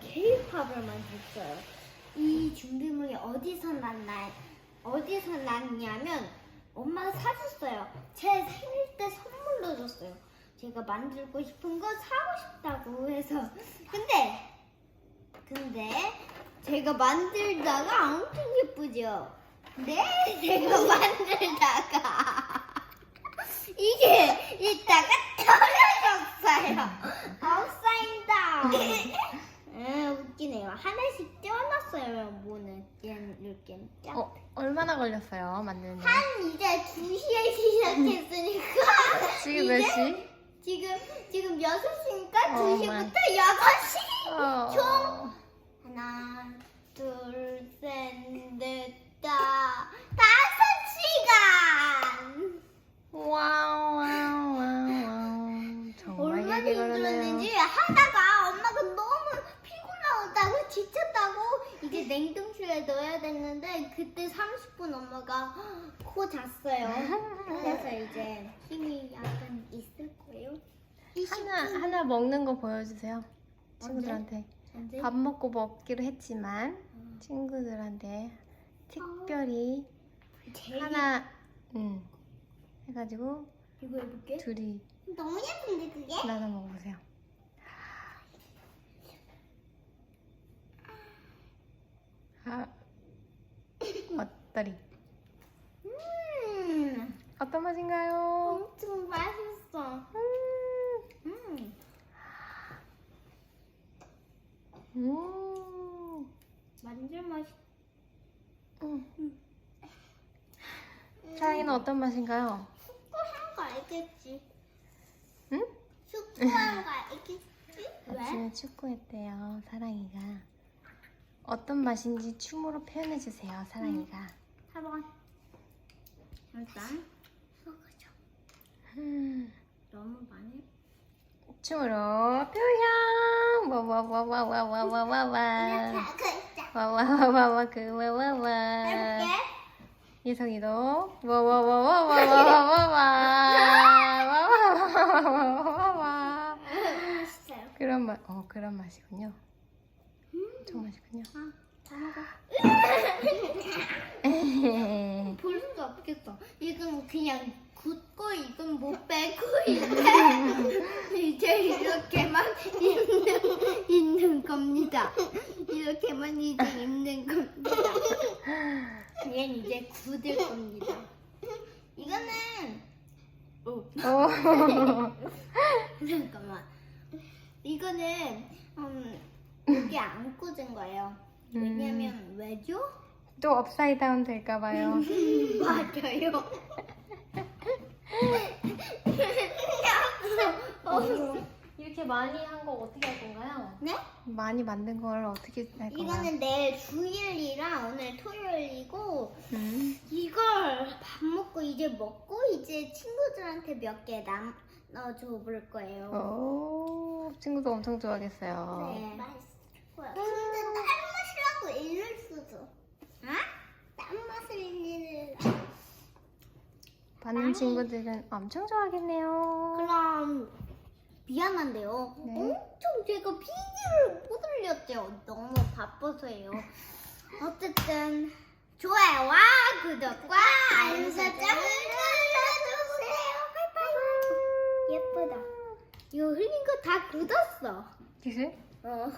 케이팝을 만들었어요. 이 준비물이 어디서 났나, 어디서 났냐면 엄마가 사줬어요. 제 생일 때 선물로 줬어요. 제가 만들고 싶은 거 사고 싶다고 해서. 근데, 근데 제가 만들다가 엄청 예쁘죠? 네, 제가 만들다가 이게 이따가 떨어졌어요. 업사이드 다운. 음, 웃기네요. 하나씩 떼어놨어요. 뭐는 쫙. 어, 얼마나 걸렸어요, 만드는데? 한 이제 2시에 시작했으니까 지금 몇 이제 시? 지금 지금 6시니까 어, 2시부터 6시. 어. 총 하나, 둘, 셋, 넷, 다 다섯 시간. 와우, 와우, 와우, 와우. 정말 얼마나 길게 걸렸네요. 힘들었는지 하다가 엄마가 너무 피곤하다고 지쳤다고 이제 냉동실에 넣어야 됐는데 그때 30분 엄마가 코 잤어요. 그래서 이제 힘이 약간 있을 거예요. 하나, 하나 먹는 거 보여주세요. 친구들한테. 언제? 밥 먹고 먹기로 했지만, 음. 친구들한테 특별히 제일 하나, 음, 해가지고, 이거 해볼게. 둘이 너무 예쁜데 그게? 나눠 먹어보세요. 아, 어떠리? 음, 어떤 맛인가요? 엄청 맛있어. 음, 음, 음, 만질 맛이. 음. 사랑이는 어떤 맛인가요? 숙고한 거 알겠지? 응? 숙고한 거 알겠지? 왜? 아침에 축구했대요, 사랑이가. 어떤 맛인지 춤으로 표현해주세요, 사랑이가. 4번. 일단 먹어줘. 음, 너무 많이. 춤으로 표현! 와와와와와와와와. 하고. 와와와와와 그 와와와. 해볼게. 예성이도 와와와와와와와와. 와와와와와와와. 맛있어요. 그런 맛, 어 그런 맛이군요. 엄청 맛있군요. 아. 볼 수가 없겠어. 이건 그냥 굳고 이건 못 빼고 이제 이제 이렇게만 있는 있는 겁니다. 이렇게만 이제 있는 겁니다. 얘는 이제 굳을 겁니다. 이거는 오 오. 잠깐만. 이거는 음, 여기 안 꽂은 거예요. 왜냐면 왜죠? 또 업사이드 다운 될까봐요. 맞아요. 어, 이렇게 많이 한 거 어떻게 할 건가요? 네? 많이 만든 걸 어떻게 할 건가요? 이거는 내일 주일이랑 오늘 토요일이고 음. 이걸 밥 먹고 이제 먹고 이제 친구들한테 몇개남 넣어줘 볼 거예요. 오, 친구도 엄청 좋아하겠어요. 네. 맛있을 거야. 근데 딴 맛이라고 일을 쓰죠. 아? 딴 맛을 일을. 받는 친구들은 엄청 좋아하겠네요. 그럼 미안한데요. 네. 엄청 제가 비디오를 못 올렸죠. 너무 바빠서요. 어쨌든 좋아요와 구독과 알림 설정을 눌러주세요. 바이바이. 예쁘다. 이거 흘린 거 다 굳었어. 기술? 어.